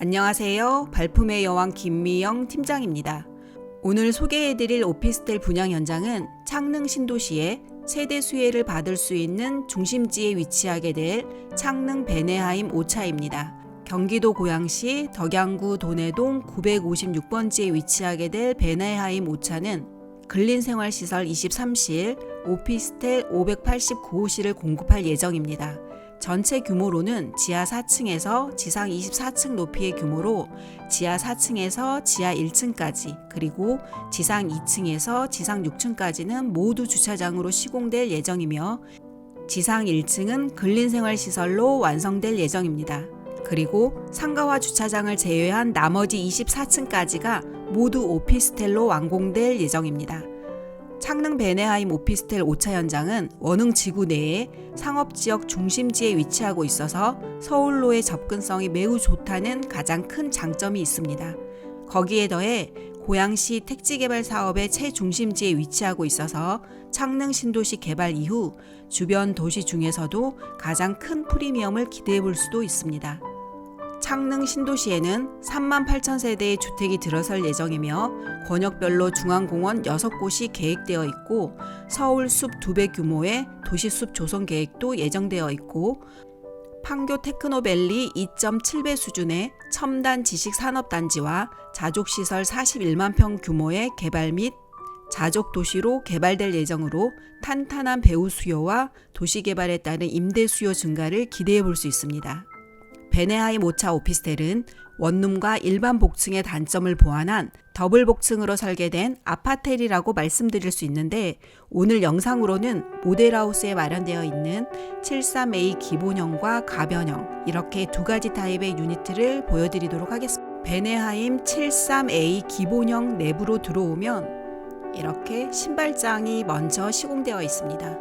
안녕하세요. 발품의 여왕 김미영 팀장입니다. 오늘 소개해드릴 오피스텔 분양 현장은 창릉 신도시에 세대 수혜를 받을 수 있는 중심지에 위치하게 될 창릉 베네하임 5차입니다. 경기도 고양시 덕양구 도내동 956번지에 위치하게 될 베네하임 5차는 근린생활시설 23실, 오피스텔 589호실을 공급할 예정입니다. 전체 규모로는 지하 4층에서 지상 24층 높이의 규모로 지하 4층에서 지하 1층까지 그리고 지상 2층에서 지상 6층까지는 모두 주차장으로 시공될 예정이며 지상 1층은 근린생활시설로 완성될 예정입니다. 그리고 상가와 주차장을 제외한 나머지 24층까지가 모두 오피스텔로 완공될 예정입니다. 창릉 베네하임 오피스텔 5차 현장은 원흥 지구 내에 상업지역 중심지에 위치하고 있어서 서울로의 접근성이 매우 좋다는 가장 큰 장점이 있습니다. 거기에 더해 고양시 택지개발 사업의 최중심지에 위치하고 있어서 창릉 신도시 개발 이후 주변 도시 중에서도 가장 큰 프리미엄을 기대해 볼 수도 있습니다. 창릉 신도시에는 3만 8천 세대의 주택이 들어설 예정이며 권역별로 중앙공원 6곳이 계획되어 있고 서울 숲 2배 규모의 도시숲 조성 계획도 예정되어 있고 판교 테크노밸리 2.7배 수준의 첨단 지식 산업 단지와 자족 시설 41만 평 규모의 개발 및 자족 도시로 개발될 예정으로 탄탄한 배우 수요와 도시 개발에 따른 임대 수요 증가를 기대해 볼 수 있습니다. 베네하임 5차 오피스텔은 원룸과 일반 복층의 단점을 보완한 더블 복층으로 설계된 아파텔이라고 말씀드릴 수 있는데 오늘 영상으로는 모델하우스에 마련되어 있는 73A 기본형과 가변형 이렇게 두 가지 타입의 유니트를 보여드리도록 하겠습니다. 베네하임 73A 기본형 내부로 들어오면 이렇게 신발장이 먼저 시공되어 있습니다.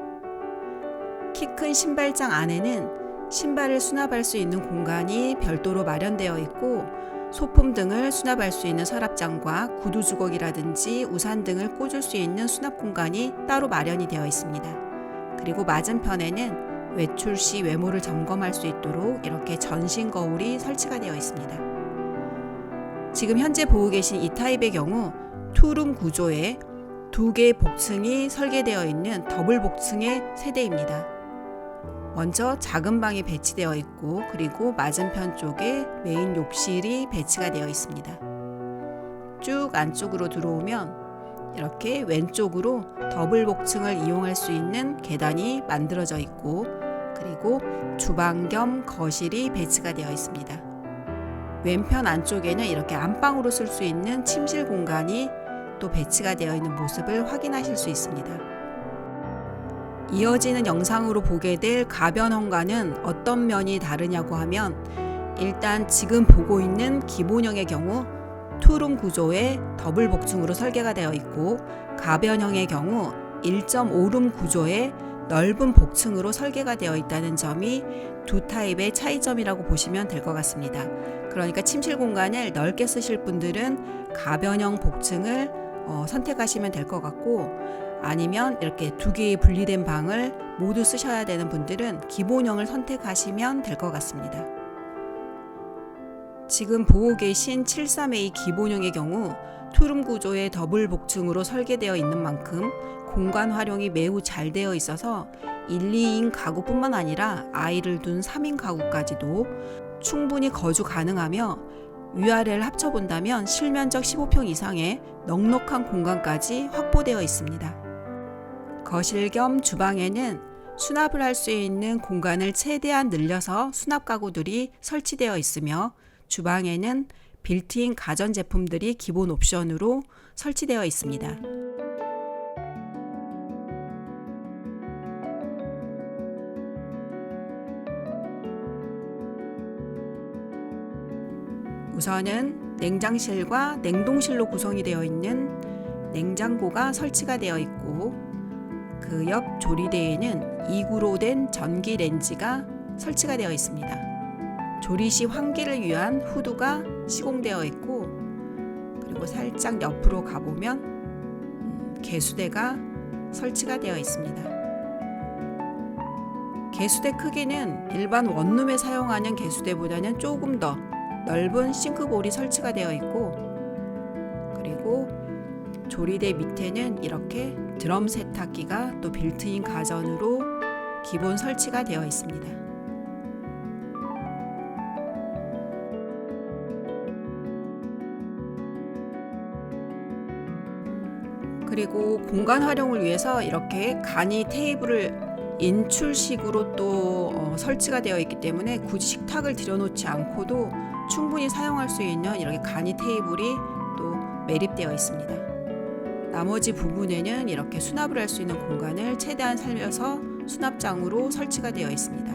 키 큰 신발장 안에는 신발을 수납할 수 있는 공간이 별도로 마련되어 있고 소품 등을 수납할 수 있는 서랍장과 구두 주걱이라든지 우산 등을 꽂을 수 있는 수납 공간이 따로 마련이 되어 있습니다. 그리고 맞은편에는 외출 시 외모를 점검할 수 있도록 이렇게 전신 거울이 설치가 되어 있습니다. 지금 현재 보고 계신 이 타입의 경우 투룸 구조에 두 개의 복층이 설계되어 있는 더블 복층의 세대입니다. 먼저 작은 방이 배치되어 있고 그리고 맞은편 쪽에 메인 욕실이 배치가 되어 있습니다. 쭉 안쪽으로 들어오면 이렇게 왼쪽으로 더블 복층을 이용할 수 있는 계단이 만들어져 있고 그리고 주방 겸 거실이 배치가 되어 있습니다. 왼편 안쪽에는 이렇게 안방으로 쓸 수 있는 침실 공간이 또 배치가 되어 있는 모습을 확인하실 수 있습니다. 이어지는 영상으로 보게 될 가변형과는 어떤 면이 다르냐고 하면 일단 지금 보고 있는 기본형의 경우 투룸 구조의 더블 복층으로 설계가 되어 있고 가변형의 경우 1.5룸 구조의 넓은 복층으로 설계가 되어 있다는 점이 두 타입의 차이점이라고 보시면 될 것 같습니다. 그러니까 침실 공간을 넓게 쓰실 분들은 가변형 복층을 어, 선택하시면 될 것 같고 아니면 이렇게 두 개의 분리된 방을 모두 쓰셔야 되는 분들은 기본형을 선택하시면 될 것 같습니다. 지금 보고 계신 73A 기본형의 경우 투룸 구조의 더블 복층으로 설계되어 있는 만큼 공간 활용이 매우 잘 되어 있어서 1, 2인 가구뿐만 아니라 아이를 둔 3인 가구까지도 충분히 거주 가능하며 위아래를 합쳐본다면 실면적 15평 이상의 넉넉한 공간까지 확보되어 있습니다. 거실 겸 주방에는 수납을 할 수 있는 공간을 최대한 늘려서 수납 가구들이 설치되어 있으며 주방에는 빌트인 가전 제품들이 기본 옵션으로 설치되어 있습니다. 우선은 냉장실과 냉동실로 구성이 되어 있는 냉장고가 설치가 되어 있고 그 옆 조리대에는 2구로 된 전기 렌지가 설치가 되어 있습니다. 조리 시 환기를 위한 후드가 시공되어 있고 그리고 살짝 옆으로 가보면 음, 개수대가 설치가 되어 있습니다. 개수대 크기는 일반 원룸에 사용하는 개수대보다는 조금 더 넓은 싱크볼이 설치가 되어 있고 조리대 밑에는 이렇게 드럼 세탁기가 또 빌트인 가전으로 기본 설치가 되어 있습니다. 그리고 공간 활용을 위해서 이렇게 간이 테이블을 인출식으로 또 어, 설치가 되어 있기 때문에 굳이 식탁을 들여놓지 않고도 충분히 사용할 수 있는 이렇게 간이 테이블이 또 매립되어 있습니다. 나머지 부분에는 이렇게 수납을 할 수 있는 공간을 최대한 살려서 수납장으로 설치가 되어 있습니다.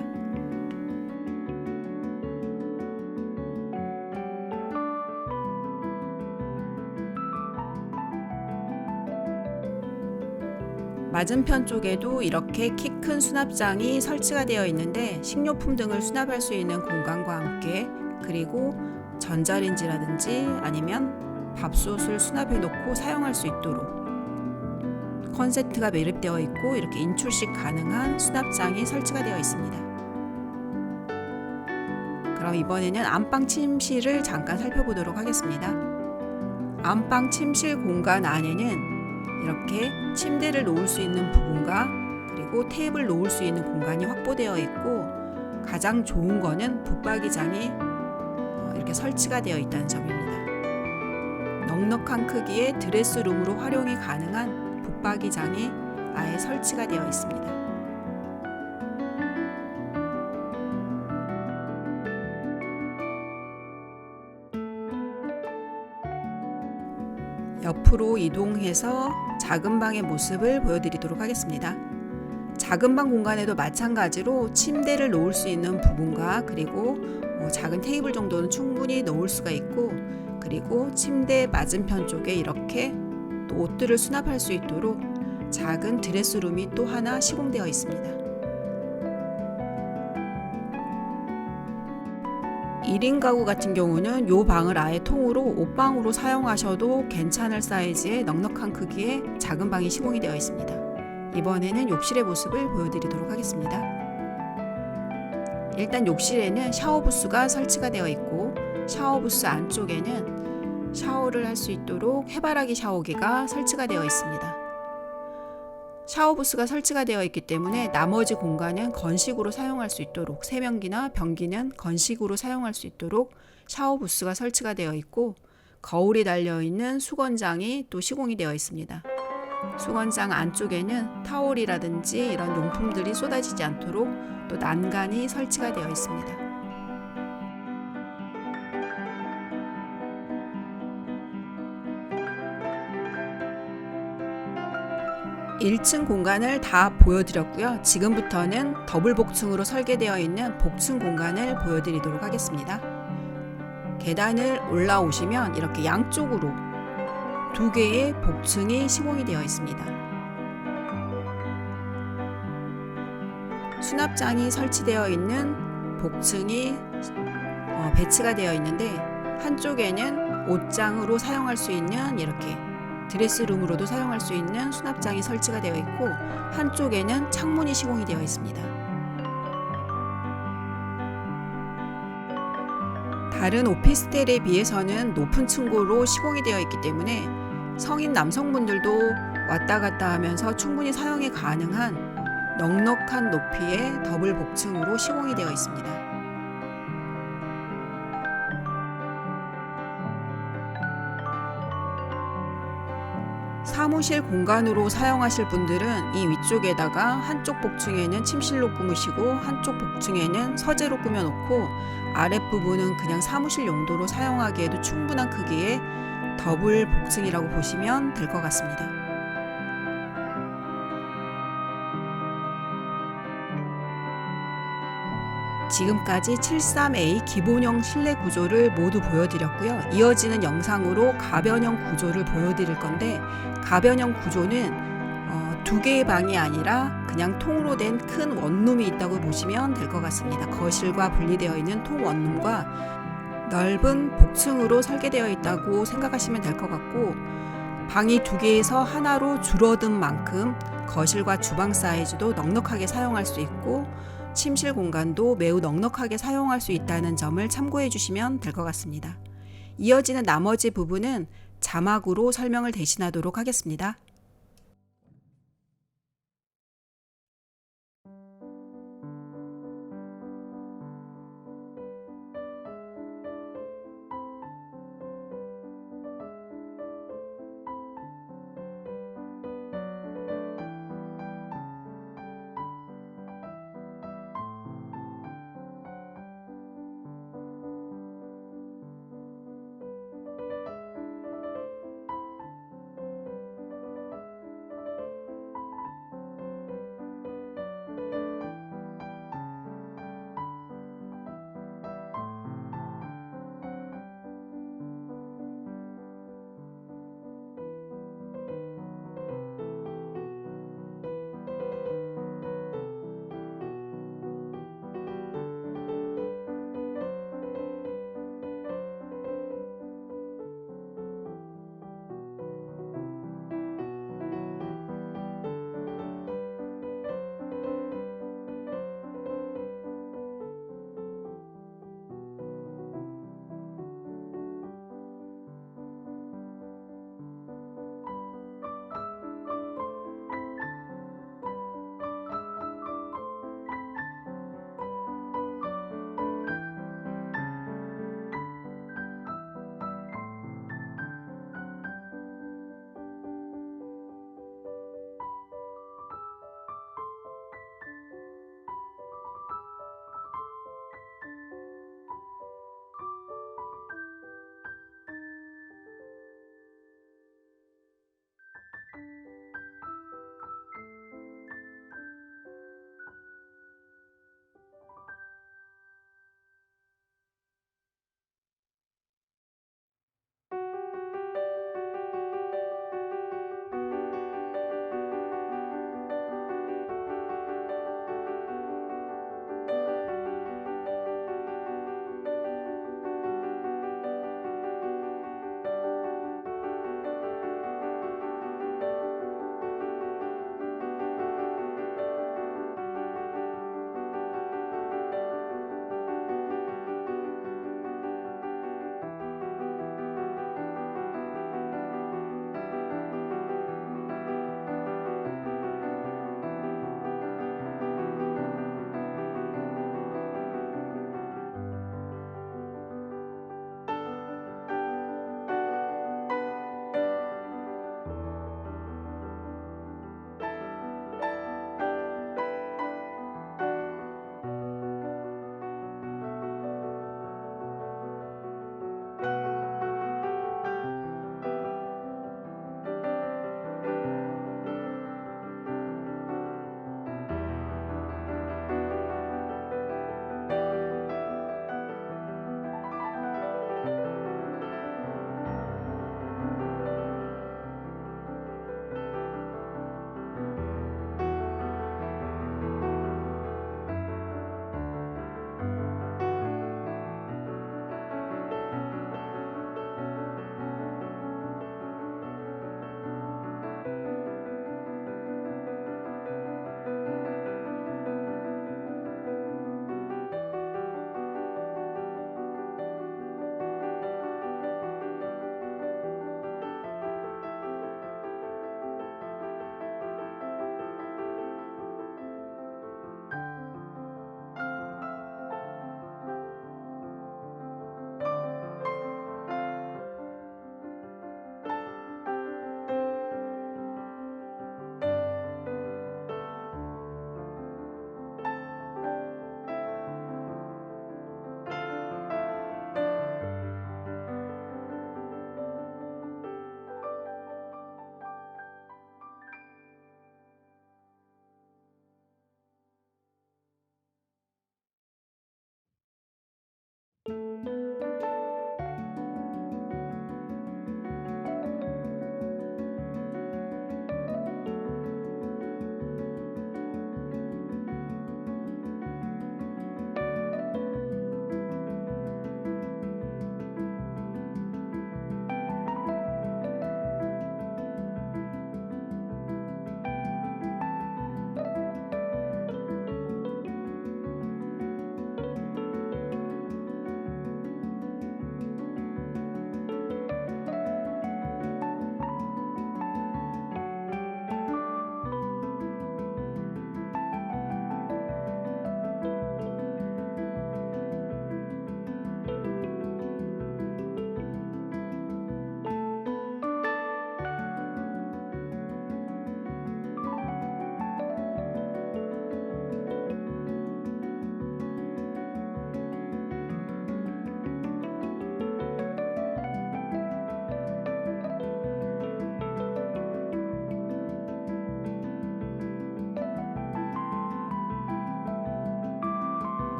맞은편 쪽에도 이렇게 키 큰 수납장이 설치가 되어 있는데 식료품 등을 수납할 수 있는 공간과 함께 그리고 전자레인지라든지 아니면 밥솥을 수납해 놓고 사용할 수 있도록 컨센트가 매립되어 있고 이렇게 인출식 가능한 수납장이 설치가 되어 있습니다. 그럼 이번에는 안방 침실을 잠깐 살펴보도록 하겠습니다. 안방 침실 공간 안에는 이렇게 침대를 놓을 수 있는 부분과 그리고 테이블 놓을 수 있는 공간이 확보되어 있고 가장 좋은 거는 붙박이장이 어, 이렇게 설치가 되어 있다는 점입니다. 넉넉한 크기의 드레스룸으로 활용이 가능한 붙박이장이 아예 설치가 되어 있습니다. 옆으로 이동해서 작은 방의 모습을 보여드리도록 하겠습니다. 작은 방 공간에도 마찬가지로 침대를 놓을 수 있는 부분과 그리고 뭐 작은 테이블 정도는 충분히 놓을 수가 있고 그리고 침대 맞은편 쪽에 이렇게 또 옷들을 수납할 수 있도록 작은 드레스룸이 또 하나 시공되어 있습니다. 1인 가구 같은 경우는 이 방을 아예 통으로 옷방으로 사용하셔도 괜찮을 사이즈의 넉넉한 크기의 작은 방이 시공이 되어 있습니다. 이번에는 욕실의 모습을 보여드리도록 하겠습니다. 일단 욕실에는 샤워 부스가 설치가 되어 있고 샤워 부스 안쪽에는 샤워를 할 수 있도록 해바라기 샤워기가 설치가 되어 있습니다. 샤워부스가 설치가 되어 있기 때문에 나머지 공간은 건식으로 사용할 수 있도록 세면기나 변기는 건식으로 사용할 수 있도록 샤워부스가 설치가 되어 있고 거울이 달려 있는 수건장이 또 시공이 되어 있습니다. 수건장 안쪽에는 타올이라든지 이런 용품들이 쏟아지지 않도록 또 난간이 설치가 되어 있습니다. 1층 공간을 다 보여드렸고요. 지금부터는 더블 복층으로 설계되어 있는 복층 공간을 보여드리도록 하겠습니다. 계단을 올라오시면 이렇게 양쪽으로 두 개의 복층이 시공이 되어 있습니다. 수납장이 설치되어 있는 복층이 어, 배치가 되어 있는데 한쪽에는 옷장으로 사용할 수 있는 이렇게 드레스룸으로도 사용할 수 있는 수납장이 설치가 되어 있고 한쪽에는 창문이 시공이 되어 있습니다. 다른 오피스텔에 비해서는 높은 층고로 시공이 되어 있기 때문에 성인 남성분들도 왔다 갔다 하면서 충분히 사용이 가능한 넉넉한 높이의 더블 복층으로 시공이 되어 있습니다. 사무실 공간으로 사용하실 분들은 이 위쪽에다가 한쪽 복층에는 침실로 꾸미시고 한쪽 복층에는 서재로 꾸며놓고 아랫부분은 그냥 사무실 용도로 사용하기에도 충분한 크기의 더블 복층이라고 보시면 될 것 같습니다. 지금까지 73A 기본형 실내 구조를 모두 보여드렸고요. 이어지는 영상으로 가변형 구조를 보여드릴 건데 가변형 구조는 어, 두 개의 방이 아니라 그냥 통으로 된 큰 원룸이 있다고 보시면 될 것 같습니다. 거실과 분리되어 있는 통 원룸과 넓은 복층으로 설계되어 있다고 생각하시면 될 것 같고 방이 두 개에서 하나로 줄어든 만큼 거실과 주방 사이즈도 넉넉하게 사용할 수 있고 침실 공간도 매우 넉넉하게 사용할 수 있다는 점을 참고해 주시면 될 것 같습니다. 이어지는 나머지 부분은 자막으로 설명을 대신하도록 하겠습니다.